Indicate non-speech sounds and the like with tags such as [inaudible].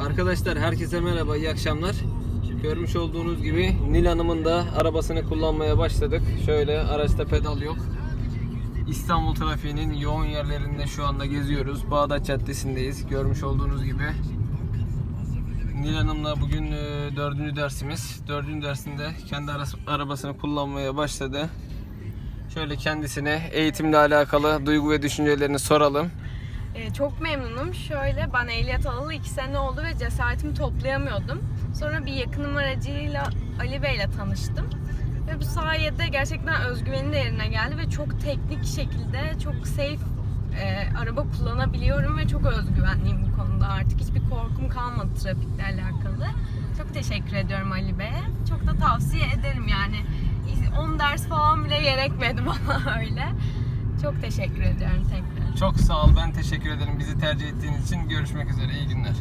Arkadaşlar herkese merhaba, iyi akşamlar. Görmüş olduğunuz gibi Nil Hanım'ın da arabasını kullanmaya başladık. Şöyle araçta pedal yok. İstanbul trafiğinin yoğun yerlerinde şu anda geziyoruz. Bağdat Caddesi'ndeyiz. Görmüş olduğunuz gibi. Nil Hanım'la bugün e, dördüncü dersimiz. Dördüncü dersinde kendi arabasını kullanmaya başladı. Şöyle kendisine eğitimle alakalı duygu ve düşüncelerini soralım. Ee, çok memnunum. Şöyle ben ehliyet alalı iki sene oldu ve cesaretimi toplayamıyordum. Sonra bir yakınım aracıyla Ali Bey ile tanıştım. Ve bu sayede gerçekten özgüvenim de yerine geldi ve çok teknik şekilde çok safe e, araba kullanabiliyorum ve çok özgüvenliyim bu konuda artık. Hiçbir korkum kalmadı trafikle alakalı. Çok teşekkür ediyorum Ali Bey'e. Çok da tavsiye ederim yani. 10 ders falan bile gerekmedi [laughs] bana öyle. Çok teşekkür ediyorum tekrar. Çok sağ ol. Ben teşekkür ederim bizi tercih ettiğiniz için. Görüşmek üzere. İyi günler.